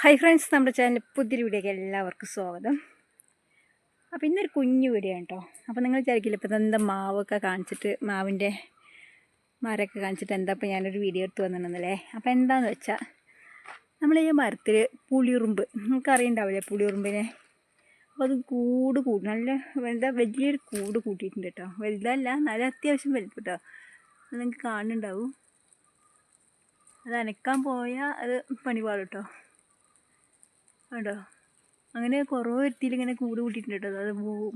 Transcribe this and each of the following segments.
Hi friends നമ്മുടെ channel പുതിയൊരു വീഡിയോക്ക് എല്ലാവർക്കും സ്വാഗതം. അപ്പോൾ ഇന്നൊരു കുഞ്ഞു വീഡിയോ കേട്ടോ അപ്പോൾ നിങ്ങൾ വിചാരിക്കില്ല ഇപ്പോൾ എന്താ മാവൊക്കെ കാണിച്ചിട്ട് മാവിന്റെ മരമൊക്കെ കാണിച്ചിട്ട് എന്താ ഇപ്പോൾ ഞാനൊരു വീഡിയോ എടുത്ത് വന്നിട്ടുണ്ടല്ലേ അപ്പോൾ എന്താണെന്ന് വെച്ചാൽ നമ്മൾ ഈ മരത്തിൽ പുളിയുറുമ്പ് നിങ്ങൾക്ക് അറിയണ്ടാവില്ലേ പുളിയുറുമ്പിനെ? അപ്പോൾ അത് കൂട് കൂടി നല്ല എന്താ വലിയൊരു കൂട് കൂട്ടിയിട്ടുണ്ട് കേട്ടോ വലുതല്ല നല്ല അത്യാവശ്യം വലുത് കേട്ടോ അത് നിങ്ങൾക്ക് കാണുന്നുണ്ടാവും. അത് അനക്കാൻ പോയാൽ അത് പണിപാടും കേട്ടോ കേട്ടോ അങ്ങനെ കുറവ് വരുത്തിയിൽ ഇങ്ങനെ കൂട് കൂട്ടിയിട്ടുണ്ട് കേട്ടോ. അത്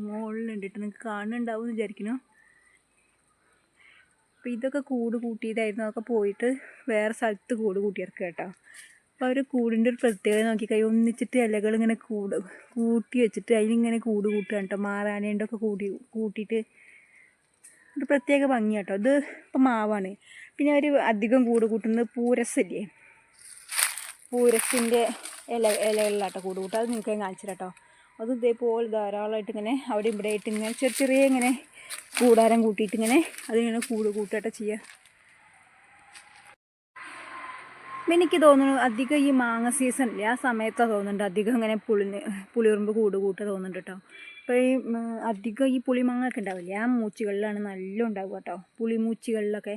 മുകളിലുണ്ട് കേട്ടോ. നിങ്ങൾക്ക് കാണുന്നുണ്ടാവും എന്ന് വിചാരിക്കുന്നു. അപ്പോൾ ഇതൊക്കെ കൂട് കൂട്ടിയതായിരുന്നു. അതൊക്കെ പോയിട്ട് വേറെ സ്ഥലത്ത് കൂട് കൂട്ടിയിറക്കുക കേട്ടോ. അപ്പോൾ അവർ കൂടിന്റെ ഒരു പ്രത്യേകത നോക്കിക്കൈ ഒന്നിച്ചിട്ട് ഇലകൾ ഇങ്ങനെ കൂട് കൂട്ടി വെച്ചിട്ട് അതിലിങ്ങനെ കൂട് കൂട്ടുക കേട്ടോ. മാറാനേന്റെ ഒക്കെ കൂടി കൂട്ടിയിട്ട് ഒരു പ്രത്യേക ഭംഗി കേട്ടോ. ഇത് ഇപ്പം മാവാണ്. പിന്നെ അവർ അധികം കൂട് കൂട്ടുന്നത് പൂരസില്ലേ? പൂരത്തിന്റെ ഇല ഇലകളിലാട്ടോ കൂട് കൂട്ടുക. അത് നിങ്ങൾക്ക് കാണിച്ചു കേട്ടോ അത് ഇതേപോലെ ധാരാളമായിട്ട് ഇങ്ങനെ അവിടെ ഇവിടെ ആയിട്ട് ഇങ്ങനെ ചെറിയ ചെറിയ ഇങ്ങനെ കൂടാരം കൂട്ടിയിട്ട് ഇങ്ങനെ അതിങ്ങനെ കൂട് കൂട്ടട്ടെ ചെയ്യുക. എനിക്ക് തോന്നുന്നു അധികം ഈ മാങ്ങ സീസൺ ഇല്ലേ? ആ സമയത്താണ് തോന്നുന്നുണ്ട് അധികം ഇങ്ങനെ പുളി പുളിയുറുമ്പ് കൂട് കൂട്ടുക തോന്നുന്നുണ്ട് കേട്ടോ. ഇപ്പോൾ ഈ അധികം ഈ പുളിമാങ്ങ ഒക്കെ ഉണ്ടാവില്ലേ? ആ മൂച്ചികളിലാണ് നല്ല ഉണ്ടാവുക കേട്ടോ. പുളിമൂച്ചികളിലൊക്കെ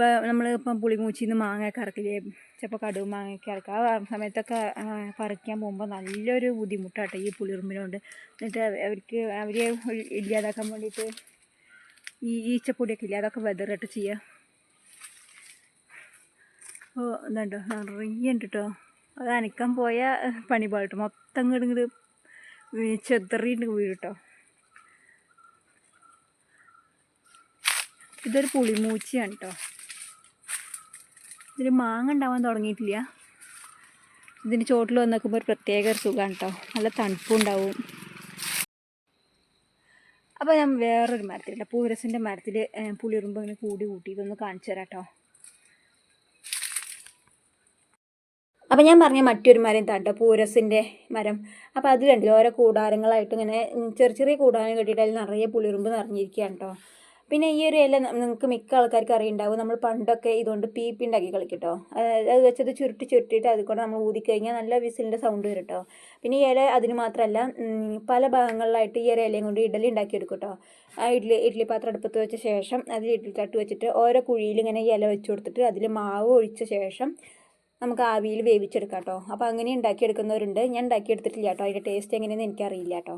ഇപ്പോൾ നമ്മൾ ഇപ്പം പുളിമൂച്ചിയിൽ നിന്ന് മാങ്ങയൊക്കെ ഇറക്കില്ലേ ചിലപ്പോൾ കടുവ് മാങ്ങയൊക്കെ ഇറക്കുക ആ സമയത്തൊക്കെ പറിക്കാൻ പോകുമ്പോൾ നല്ലൊരു ബുദ്ധിമുട്ടാട്ടോ ഈ പുളിറുമ്പിനോണ്ട് എന്നിട്ട് അവർക്ക് അവരെ ഇല്ലാതാക്കാൻ വേണ്ടിയിട്ട് ഈ ഈച്ചപ്പൊടിയൊക്കെ ഇല്ല? അതൊക്കെ വെതറിട്ട് ചെയ്യുക ഓ ഇതുണ്ടോ? നിറയെ ഉണ്ട് കേട്ടോ അത് അനക്കാൻ പോയ പണി പാട്ട് മൊത്തം ഇങ്ങോട്ട് ഇങ്ങോട്ട് ചെതറിയിട്ട് കേട്ടോ ഇതൊരു പുളിമൂച്ചിയാണ് കേട്ടോ ഇതിൽ മാങ്ങ ഉണ്ടാവാൻ തുടങ്ങിയിട്ടില്ല. ഇതിന് ചോട്ടിൽ വന്ന് നോക്കുമ്പോൾ ഒരു പ്രത്യേക ഒരു സുഖമാണ് കേട്ടോ നല്ല തണുപ്പുണ്ടാവും അപ്പോൾ ഞാൻ വേറൊരു മരത്തില്ല പൂരസിന്റെ മരത്തിൽ പുളിയുറുമ്പ് ഇങ്ങനെ കൂടി കൂട്ടി ഇതൊന്ന് കാണിച്ചു തരാം കേട്ടോ അപ്പം ഞാൻ പറഞ്ഞ മറ്റൊരു മരം താട്ടോ പൂരസിന്റെ മരം. അപ്പോൾ അത് കണ്ടില്ല ഓരോ കൂടാരങ്ങളായിട്ട് ഇങ്ങനെ ചെറിയ ചെറിയ കൂടാരം കെട്ടിയിട്ട് അതിൽ നിറയെ പുളിയുറുമ്പ് നിറഞ്ഞിരിക്കുകയാണ് കേട്ടോ പിന്നെ ഈ ഒരു ഇല നിങ്ങൾക്ക് മിക്ക ആൾക്കാർക്ക് അറിയുണ്ടാവും. നമ്മൾ പണ്ടൊക്കെ ഇതുകൊണ്ട് പീപ്പി ഉണ്ടാക്കി കളിക്കട്ടോ. അത് വെച്ചത് ചുരുട്ടി ചുരുട്ടിയിട്ട് അതുകൊണ്ട് നമ്മൾ ഊതിക്കഴിഞ്ഞാൽ നല്ല വിസിലിന്റെ സൗണ്ട് വരും കേട്ടോ പിന്നെ ഈ ഇല അതിന് മാത്രമല്ല പല ഭാഗങ്ങളിലായിട്ട് ഈ ഒരു ഇലയും കൊണ്ട് ഇഡലി ഉണ്ടാക്കിയെടുക്കും കേട്ടോ ആ ഇഡ്ഡലി ഇഡ്ഡലി പാത്രം അടുപ്പത്ത് വെച്ച ശേഷം അതിൽ ഇഡ്ഡലി തട്ട് വെച്ചിട്ട് ഓരോ കുഴിയിൽ ഇങ്ങനെ ഇല വെച്ച് കൊടുത്തിട്ട് അതിൽ മാവ് ഒഴിച്ച ശേഷം നമുക്ക് ആവിയിൽ വേവിച്ചെടുക്കാം കേട്ടോ അപ്പോൾ അങ്ങനെ ഉണ്ടാക്കിയെടുക്കുന്നവരുണ്ട്. ഞാൻ ഉണ്ടാക്കിയെടുത്തിട്ടില്ല കേട്ടോ. അതിന്റെ ടേസ്റ്റ് എങ്ങനെയെന്ന് എനിക്കറിയില്ല കേട്ടോ.